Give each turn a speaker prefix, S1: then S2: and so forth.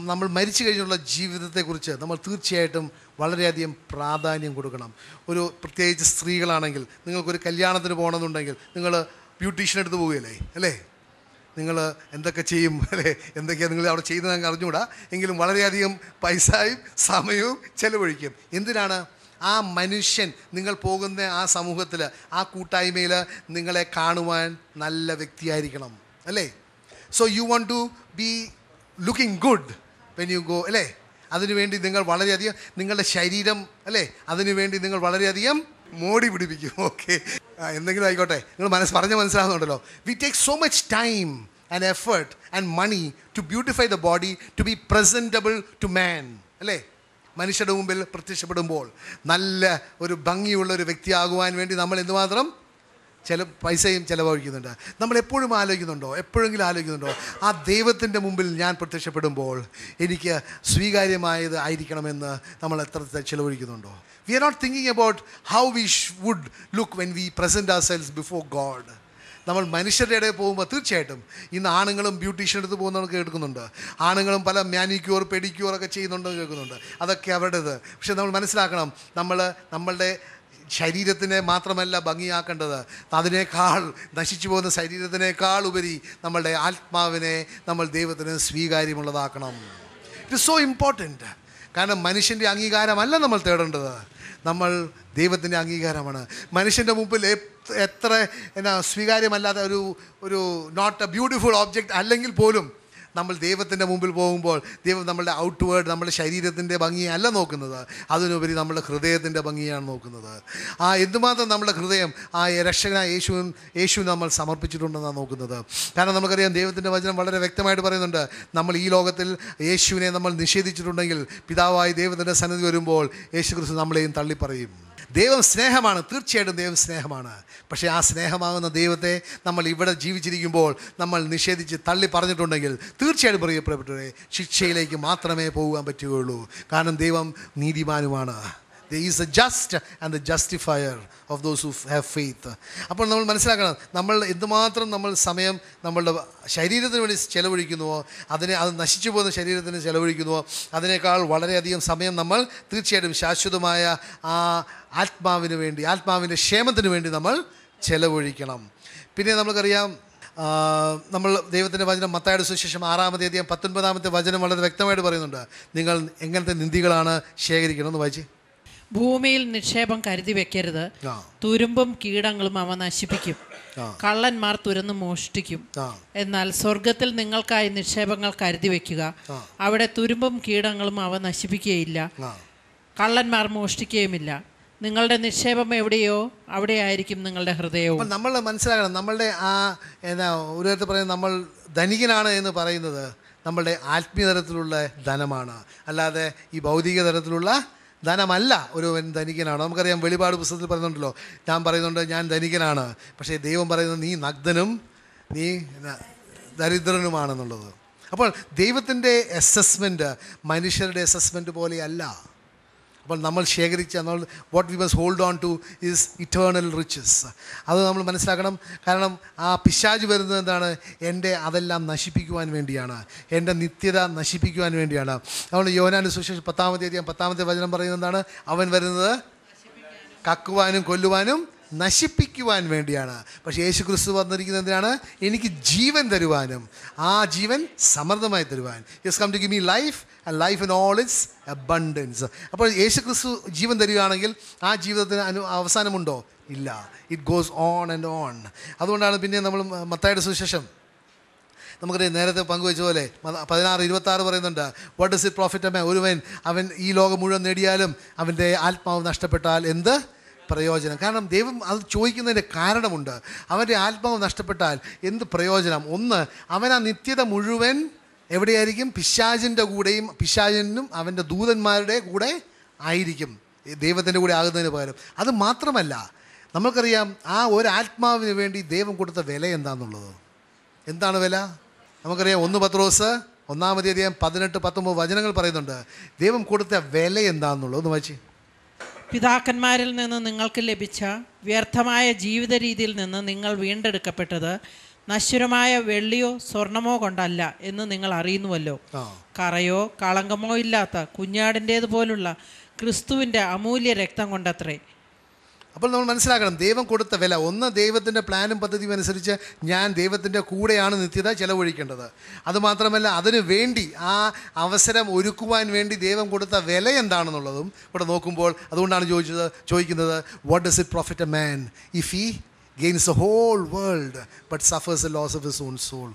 S1: നമ്മൾ മരിച്ചു കഴിഞ്ഞുള്ള ജീവിതത്തെക്കുറിച്ച് നമ്മൾ തീർച്ചയായിട്ടും വളരെയധികം പ്രാധാന്യം കൊടുക്കണം. ഒരു പ്രത്യേകിച്ച് സ്ത്രീകളാണെങ്കിൽ നിങ്ങൾക്കൊരു കല്യാണത്തിന് പോകണമെന്നുണ്ടെങ്കിൽ നിങ്ങൾ ബ്യൂട്ടീഷ്യൻ എടുത്ത് പോവുകയല്ലേ? അല്ലേ? നിങ്ങൾ എന്തൊക്കെ ചെയ്യും? അല്ലേ? എന്തൊക്കെയാണ് നിങ്ങൾ അവിടെ ചെയ്യുന്നത് ഞങ്ങൾ അറിഞ്ഞുകൂടാ. എങ്കിലും വളരെയധികം പൈസയും സമയവും ചിലവഴിക്കും. എന്തിനാണ്? ആ മനുഷ്യൻ നിങ്ങൾ പോകുന്ന ആ സമൂഹത്തിൽ ആ കൂട്ടായ്മയിൽ നിങ്ങളെ കാണുവാൻ നല്ല വ്യക്തിയായിരിക്കണം. അല്ലേ? So you want to be looking good when you go അല്ലേ? അതിനുവേണ്ടി നിങ്ങൾ വളരെയധികം നിങ്ങളുടെ ശരീരം അല്ലേ? അതിനുവേണ്ടി നിങ്ങൾ വളരെയധികം മോടി പിടിപ്പിക്കും. ഓക്കെ എന്തെങ്കിലും ആയിക്കോട്ടെ. നിങ്ങൾ മനസ്സ് പറഞ്ഞ് മനസ്സിലാകുന്നുണ്ടല്ലോ we take so much time and effort and money to beautify the body to be presentable to man അല്ലേ? മനുഷ്യരുടെ മുമ്പിൽ പ്രത്യക്ഷപ്പെടുമ്പോൾ നല്ല ഒരു ഭംഗിയുള്ള ഒരു വ്യക്തിയാകുവാൻ വേണ്ടി നമ്മൾ എന്തുമാത്രം ചില പൈസയും ചിലവഴിക്കുന്നുണ്ട്. നമ്മൾ എപ്പോഴും ആലോചിക്കുന്നുണ്ടോ? എപ്പോഴെങ്കിലും ആലോചിക്കുന്നുണ്ടോ? ആ ദൈവത്തിന്റെ മുമ്പിൽ ഞാൻ പ്രത്യക്ഷപ്പെടുമ്പോൾ എനിക്ക് സ്വീകാര്യമായത് ആയിരിക്കണമെന്ന് നമ്മൾ എത്ര ചിലവഴിക്കുന്നുണ്ടോ? We are not thinking about how we would look when we present ourselves before God നമ്മൾ മനുഷ്യരുടെ ഇടയിൽ പോകുമ്പോൾ തീർച്ചയായിട്ടും ഇന്ന് ആണുങ്ങളും ബ്യൂട്ടീഷ്യൻ എടുത്ത് പോകുന്നവർക്ക് കേൾക്കുന്നുണ്ട്. ആണുങ്ങളും പല മാനിക്യൂർ പെഡിക്യൂർ ഒക്കെ ചെയ്യുന്നുണ്ടെന്ന് കേൾക്കുന്നുണ്ട്. അതൊക്കെ അവരുടേത്. പക്ഷേ നമ്മൾ മനസ്സിലാക്കണം നമ്മൾ നമ്മളുടെ ശരീരത്തിനെ മാത്രമല്ല ഭംഗിയാക്കേണ്ടത്. അതിനേക്കാൾ നശിച്ചു പോകുന്ന ശരീരത്തിനേക്കാൾ ഉപരി നമ്മളുടെ ആത്മാവിനെ നമ്മൾ ദൈവത്തിന് സ്വീകാര്യമുള്ളതാക്കണം. ഇറ്റ് ഇസ് സോ ഇമ്പോർട്ടന്റ് കാരണം മനുഷ്യന്റെ അംഗീകാരമല്ല നമ്മൾ തേടേണ്ടത്. നമ്മൾ ദൈവത്തിന്റെ അംഗീകാരമാണ്. മനുഷ്യന്റെ മുമ്പിൽ എത്ര- എന്നാ സ്വീകാര്യമല്ലാത്ത ഒരു ഒരു നോട്ട് എ ബ്യൂട്ടിഫുൾ ഓബ്ജക്റ്റ് അല്ലെങ്കിൽ പോലും നമ്മൾ ദൈവത്തിന്റെ മുമ്പിൽ പോകുമ്പോൾ ദൈവം നമ്മളുടെ ഔട്ട്വേർഡ് നമ്മുടെ ശരീരത്തിന്റെ ഭംഗിയല്ല നോക്കുന്നത്. അതിനുപരി നമ്മുടെ ഹൃദയത്തിന്റെ ഭംഗിയാണ് നോക്കുന്നത്. ആ എന്തുമാത്രം നമ്മുടെ ഹൃദയം ആ രക്ഷകനായ യേശു യേശു നമ്മൾ സമർപ്പിച്ചിട്ടുണ്ടെന്നാണ് നോക്കുന്നത്. കാരണം നമുക്കറിയാം ദൈവത്തിന്റെ വചനം വളരെ വ്യക്തമായിട്ട് പറയുന്നുണ്ട്. നമ്മൾ ഈ ലോകത്തിൽ യേശുവിനെ നമ്മൾ നിഷേധിച്ചിട്ടുണ്ടെങ്കിൽ പിതാവായി ദൈവത്തിന്റെ സന്നിധി വരുമ്പോൾ യേശു ക്രിസ്തു നമ്മളെയും തള്ളിപ്പറയും. ദൈവം സ്നേഹമാണ്. തീർച്ചയായിട്ടും ദൈവം സ്നേഹമാണ്. പക്ഷേ ആ സ്നേഹമാകുന്ന ദൈവത്തെ നമ്മൾ ഇവിടെ ജീവിച്ചിരിക്കുമ്പോൾ നമ്മൾ നിഷേധിച്ച് തള്ളി പറഞ്ഞിട്ടുണ്ടെങ്കിൽ തീർച്ചയായിട്ടും പ്രിയപ്പെട്ടവരെ ശിക്ഷയിലേക്ക് മാത്രമേ പോകാൻ പറ്റുകയുള്ളൂ. കാരണം ദൈവം നീതിമാനുമാണ്. Is a just and the justifier of those who have faith അപ്പോൾ നമ്മൾ മനസ്സിലാക്കണം നമ്മൾ എന്തുമാത്രം നമ്മൾ സമയം നമ്മളുടെ ശരീരത്തിന് വേണ്ടി ചെലവഴിക്കുന്നുവോ അതിനെ അത് നശിച്ചു പോകുന്ന ശരീരത്തിന് ചെലവഴിക്കുന്നുവോ അതിനേക്കാൾ വളരെയധികം സമയം നമ്മൾ തീർച്ചയായിട്ടും ശാശ്വതമായ ആ ആത്മാവിന് വേണ്ടി ആത്മാവിന്റെ ക്ഷേമത്തിന് വേണ്ടി നമ്മൾ ചെലവഴിക്കണം. പിന്നെ നമുക്കറിയാം നമ്മൾ ദൈവത്തിന്റെ വചനം മത്തായുടെ സുശേഷം ആറാമത്തെ അധികം പത്തൊൻപതാമത്തെ വചനം വളരെ വ്യക്തമായിട്ട് പറയുന്നുണ്ട്. നിങ്ങൾ എങ്ങനത്തെ നിന്ദികളാണ് ശേഖരിക്കണമെന്ന് വായിച്ച്?
S2: ഭൂമിയിൽ നിക്ഷേപം കരുതി വെക്കരുത്. തുരുമ്പും കീടങ്ങളും അവ നശിപ്പിക്കും. കള്ളന്മാർ തുരന്ന് മോഷ്ടിക്കും. എന്നാൽ സ്വർഗത്തിൽ നിങ്ങൾക്കായി നിക്ഷേപങ്ങൾ കരുതി വെക്കുക. അവിടെ തുരുമ്പും കീടങ്ങളും അവ നശിപ്പിക്കുകയില്ല. കള്ളന്മാർ മോഷ്ടിക്കുകയുമില്ല. നിങ്ങളുടെ നിക്ഷേപം എവിടെയോ അവിടെ ആയിരിക്കും നിങ്ങളുടെ ഹൃദയവും.
S1: നമ്മൾ മനസ്സിലാക്കണം നമ്മളുടെ ആ എന്നാ ഒരു തരത്തിൽ പറയുന്നത് നമ്മൾ ധനികനാണ് എന്ന് പറയുന്നത് നമ്മളുടെ ആത്മീയ തലത്തിലുള്ള ധനമാണ്. അല്ലാതെ ഈ ഭൗതിക തലത്തിലുള്ള ധനമല്ല ഒരുവൻ ധനികനാണ്. നമുക്കറിയാം വെളിപാട് പുസ്തകത്തിൽ പറയുന്നുണ്ടല്ലോ ഞാൻ പറയുന്നുണ്ട് ഞാൻ ധനികനാണ്. പക്ഷേ ദൈവം പറയുന്നത് നീ നഗ്നനും നീ ദരിദ്രനുമാണെന്നുള്ളത്. അപ്പോൾ ദൈവത്തിന്റെ അസസ്മെന്റ് മനുഷ്യരുടെ അസസ്മെന്റ് പോലെയല്ല. അപ്പോൾ നമ്മൾ ശേഖരിച്ച നമ്മൾ what we must hold on to is eternal riches അത് നമ്മൾ മനസ്സിലാക്കണം. കാരണം ആ പിശാജ് വരുന്നത് എന്താണ്? എന്റെ അതെല്ലാം നശിപ്പിക്കുവാൻ വേണ്ടിയാണ്. എന്റെ നിത്യത നശിപ്പിക്കുവാൻ വേണ്ടിയാണ്. നമ്മൾ യോനാന്റെ സുശേഷം പത്താമത്തെ അധികം പത്താമത്തെ വചനം പറയുന്നത് എന്താണ്? അവൻ വരുന്നത് കക്കുവാനും കൊല്ലുവാനും നശിപ്പിക്കുവാൻ വേണ്ടിയാണ്. പക്ഷേ യേശു ക്രിസ്തു വന്നിരിക്കുന്നത് എന്തിനാണ്? എനിക്ക് ജീവൻ തരുവാനും. ആ ജീവൻ സമൃദ്ധമായി തരുവാൻ. Yes come to give me life life in all its abundance അപ്പോൾ യേശു ക്രിസ്തു ജീവൻ തരികയാണെങ്കിൽ ആ ജീവിതത്തിന് അനു അവസാനമുണ്ടോ? ഇല്ല. It goes on and on അതുകൊണ്ടാണ് പിന്നെ നമ്മൾ മത്തായുടെ സുശേഷം നമുക്കറിയാം നേരത്തെ പങ്കുവെച്ച പോലെ പതിനാറ് ഇരുപത്തി ആറ് പറയുന്നുണ്ട് വാട്ട് ഇസ് ഇറ്റ് പ്രോഫിറ്റ് അമ്മ ഒരുവൻ അവൻ ഈ ലോകം മുഴുവൻ നേടിയാലും അവന്റെ ആത്മാവ് നഷ്ടപ്പെട്ടാൽ എന്ത്? പ്രയോജനം. കാരണം ദൈവം അത് ചോദിക്കുന്നതിന്റെ കാരണമുണ്ട്. അവന്റെ ആത്മാവ് നഷ്ടപ്പെട്ടാൽ എന്ത് പ്രയോജനം? ഒന്ന് അവൻ ആ നിത്യത മുഴുവൻ എവിടെയായിരിക്കും? പിശാചിന്റെ കൂടെയും പിശാചിനും അവന്റെ ദൂതന്മാരുടെ കൂടെ ആയിരിക്കും. ദൈവത്തിന്റെ കൂടെ ആകുന്നതിന് പകരം. അത് മാത്രമല്ല നമുക്കറിയാം ആ ഒരു ആത്മാവിന് വേണ്ടി ദൈവം കൊടുത്ത വില എന്താണെന്നുള്ളത് എന്താണ് വില? നമുക്കറിയാം ഒന്ന് പത്രോസ് ഒന്നാമതി അധികം പതിനെട്ട് പത്തൊമ്പത് വചനങ്ങൾ പറയുന്നുണ്ട്. ദൈവം കൊടുത്ത വില എന്താണെന്നുള്ളത് ഒന്ന് വായിച്ച്.
S2: പിതാക്കന്മാരിൽ നിന്ന് നിങ്ങൾക്ക് ലഭിച്ച വ്യർത്ഥമായ ജീവിത രീതിയിൽ നിന്ന് നിങ്ങൾ വീണ്ടെടുക്കപ്പെട്ടത് നശ്വരമായ വെള്ളിയോ സ്വർണമോ കൊണ്ടല്ല എന്ന് നിങ്ങൾ അറിയുന്നുവല്ലോ. കറയോ കളങ്കമോ ഇല്ലാത്ത കുഞ്ഞാടിന്റേതുപോലുള്ള ക്രിസ്തുവിന്റെ അമൂല്യ രക്തം കൊണ്ടത്രേ.
S1: അപ്പോൾ നമ്മൾ മനസ്സിലാക്കണം ദൈവം കൊടുത്ത വില. ഒന്ന് ദൈവത്തിന്റെ പ്ലാനും പദ്ധതിയും അനുസരിച്ച് ഞാൻ ദൈവത്തിന്റെ കൂടെയാണ് നിത്യത ചെലവഴിക്കേണ്ടത്. അതുമാത്രമല്ല അതിനു വേണ്ടി ആ അവസരം ഒരുക്കുവാൻ വേണ്ടി ദൈവം കൊടുത്ത വില എന്താണെന്നുള്ളതും ഇവിടെ നോക്കുമ്പോൾ അതുകൊണ്ടാണ് ചോദിച്ചത് ചോദിക്കുന്നത് what does it profit a man if he gains a whole world but suffers a loss of his own soul